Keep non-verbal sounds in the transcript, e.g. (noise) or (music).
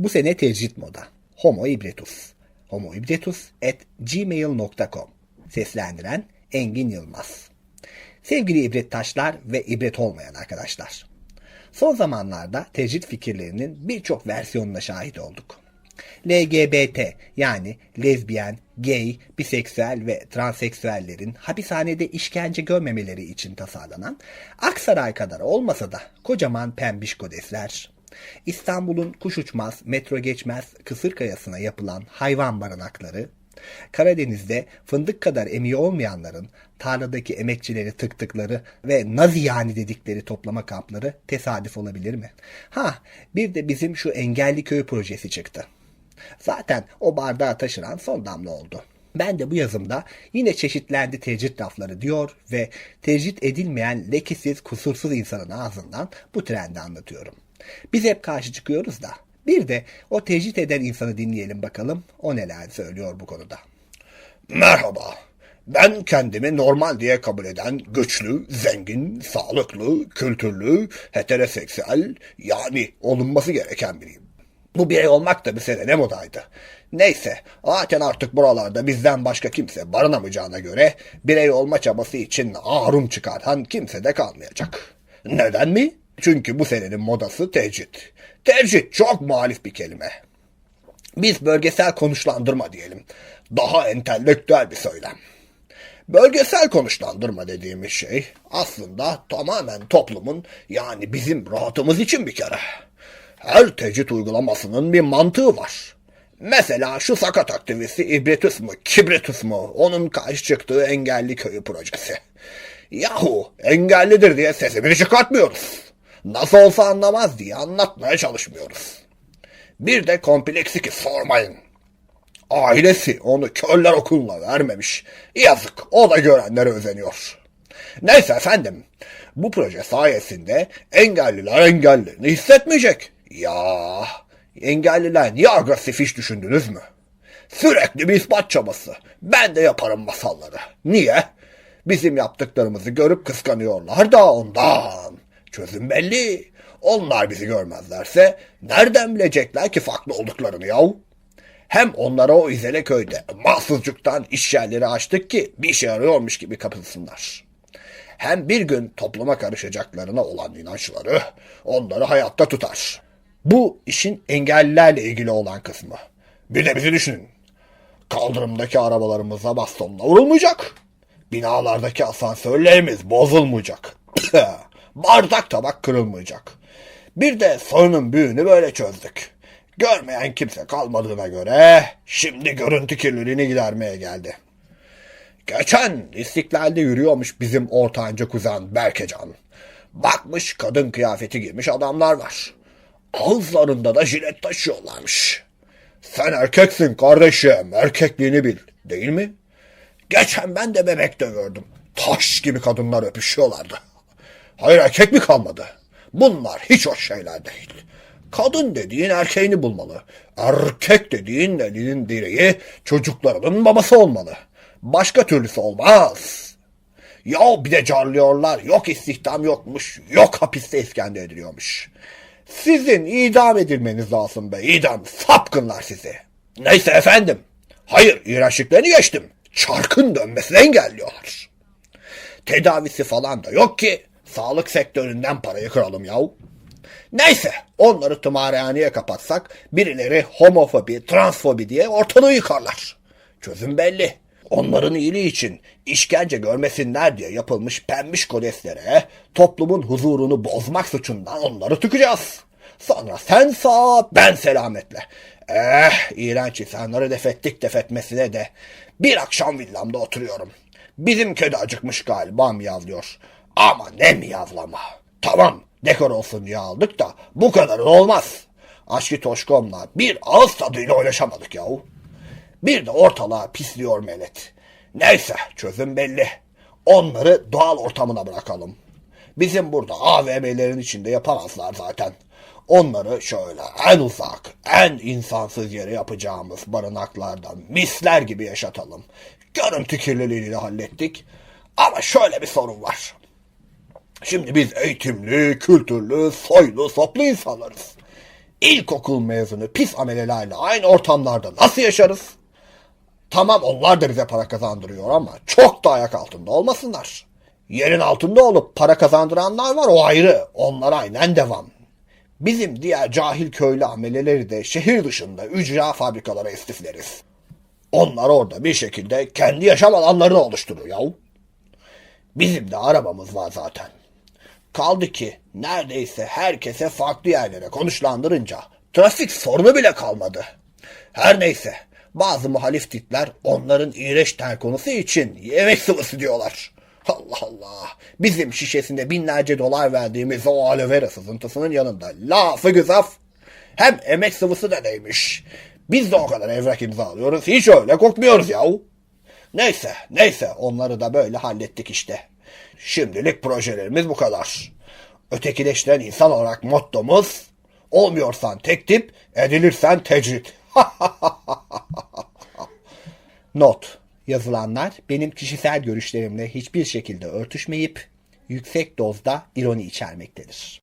Bu sene tecrit moda. Homo ibretus. Homo ibretus at gmail.com Seslendiren Engin Yılmaz. Sevgili ibret taşlar ve ibret olmayan arkadaşlar. Son zamanlarda tecrit fikirlerinin birçok versiyonuna şahit olduk. LGBT yani lezbiyen, gay, biseksüel ve transseksüellerin hapishanede işkence görmemeleri için tasarlanan Aksaray kadar olmasa da kocaman pembiş kodesler, İstanbul'un kuş uçmaz, metro geçmez Kısırkayası'na yapılan hayvan barınakları, Karadeniz'de fındık kadar emeği olmayanların tarladaki emekçileri tıktıkları ve nazi yani dedikleri toplama kampları tesadüf olabilir mi? Ha bir de bizim şu engelli köy projesi çıktı. Zaten o bardağı taşıran son damla oldu. Ben de bu yazımda yine çeşitlendi tecrit lafları diyor ve tecrit edilmeyen lekesiz kusursuz insanın ağzından bu trendi anlatıyorum. Biz hep karşı çıkıyoruz da bir de o tecrit eden insanı dinleyelim bakalım o neler söylüyor bu konuda. Merhaba. Ben kendimi normal diye kabul eden güçlü, zengin, sağlıklı, kültürlü, heteroseksüel yani olunması gereken biriyim. Bu birey olmak da bir sene ne modaydı. Neyse zaten artık buralarda bizden başka kimse barınamayacağına göre birey olma çabası için ağrım çıkartan kimse de kalmayacak. Neden mi? Çünkü bu senenin modası tecrit. Tecrit çok muhalif bir kelime. Biz bölgesel konuşlandırma diyelim. Daha entelektüel bir söylem. Bölgesel konuşlandırma dediğimiz şey aslında tamamen toplumun yani bizim rahatımız için bir kere. Her tecrit uygulamasının bir mantığı var. Mesela şu sakat aktivisti İbretus mu, Kibretus mu onun karşı çıktığı engelli köyü projesi. Yahu engellidir diye sesimizi çıkartmıyoruz. Nasıl olsa anlamaz diye anlatmaya çalışmıyoruz. Bir de kompleksi ki sormayın. Ailesi onu körler okuluna vermemiş. Yazık o da görenlere özeniyor. Neyse efendim bu proje sayesinde engelliler engellerini hissetmeyecek. Ya engelliler niye agresif iş düşündünüz mü? Sürekli bir ispat çabası. Ben de yaparım masalları. Niye? Bizim yaptıklarımızı görüp kıskanıyorlar da ondan. Çözüm belli. Onlar bizi görmezlerse nereden bilecekler ki farklı olduklarını yahu? Hem onlara o izele köyde mahsuzcuktan iş yerleri açtık ki bir işe yarıyormuş gibi kapılsınlar. Hem bir gün topluma karışacaklarına olan inançları onları hayatta tutar. Bu işin engellilerle ilgili olan kısmı. Bir de bizi düşünün. Kaldırımdaki arabalarımıza bastonla vurulmayacak. Binalardaki asansörlerimiz bozulmayacak. (laughs) Bardak tabak kırılmayacak. Bir de sorunun büyüğünü böyle çözdük. Görmeyen kimse kalmadığına göre şimdi görüntü kirliliğini gidermeye geldi. Geçen istiklalde yürüyormuş bizim ortanca kuzen Berkecan. Bakmış kadın kıyafeti giymiş adamlar var. Ağızlarında da jilet taşıyorlarmış. Sen erkeksin kardeşim, erkekliğini bil, değil mi? Geçen ben de bebekte gördüm. Taş gibi kadınlar öpüşüyorlardı. Hayır erkek mi kalmadı? Bunlar hiç hoş şeyler değil. Kadın dediğin erkeğini bulmalı. Erkek dediğin elinin direği çocuklarının babası olmalı. Başka türlüsü olmaz. Ya bir de carlıyorlar. Yok istihdam yokmuş. Yok hapiste iskende ediliyormuş. Sizin idam edilmeniz lazım be. İdam sapkınlar sizi. Neyse efendim. Hayır iğrençliklerini geçtim. Çarkın dönmesini engelliyorlar. Tedavisi falan da yok ki. Sağlık sektöründen parayı kıralım yahu. Neyse onları tımarhaneye kapatsak birileri homofobi, transfobi diye ortalığı yıkarlar. Çözüm belli. Onların iyiliği için işkence görmesinler diye yapılmış pembiş kodeslere toplumun huzurunu bozmak suçundan onları tıkacağız. Sonra sen sağ ben selametle. Eh iğrenç insanları defettik defetmesine de bir akşam villamda oturuyorum. Bizim kedi acıkmış galiba miyavlıyor. Ama ne miyavlama. Tamam dekor olsun diye aldık da bu kadar olmaz. Aşkı Toşkom'la bir ağız tadıyla oynaşamadık yahu. Bir de ortalığa pisliyor melet. Neyse çözüm belli. Onları doğal ortamına bırakalım. Bizim burada AVM'lerin içinde yapamazlar zaten. Onları şöyle en uzak, en insansız yere yapacağımız barınaklardan misler gibi yaşatalım. Görüntü kirliliğini hallettik. Ama şöyle bir sorun var. Şimdi biz eğitimli, kültürlü, soylu, soplu insanlarız. İlkokul mezunu pis amelelerle aynı ortamlarda nasıl yaşarız? Tamam onlar da bize para kazandırıyor ama çok da ayak altında olmasınlar. Yerin altında olup para kazandıranlar var o ayrı. Onlara aynen devam. Bizim diğer cahil köylü ameleleri de şehir dışında ücra fabrikalara istifleriz. Onlar orada bir şekilde kendi yaşam alanlarını oluşturuyor yahu. Bizim de arabamız var zaten. Kaldı ki neredeyse herkese farklı yerlere konuşlandırınca trafik sorunu bile kalmadı. Her neyse bazı muhalif tipler onların iğrenç ter konusu için yemek sıvısı diyorlar. Allah Allah. Bizim şişesinde binlerce dolar verdiğimiz o aloe vera sızıntısının yanında lafı güzaf. Hem emek sıvısı da neymiş. Biz de o kadar evrak imzalıyoruz. Hiç öyle kokmuyoruz yahu. Neyse, neyse onları da böyle hallettik işte. Şimdilik projelerimiz bu kadar. Ötekileştiren insan olarak mottomuz olmuyorsan tek tip, edilirsen tecrit. (laughs) Not. Yazılanlar benim kişisel görüşlerimle hiçbir şekilde örtüşmeyip yüksek dozda ironi içermektedir.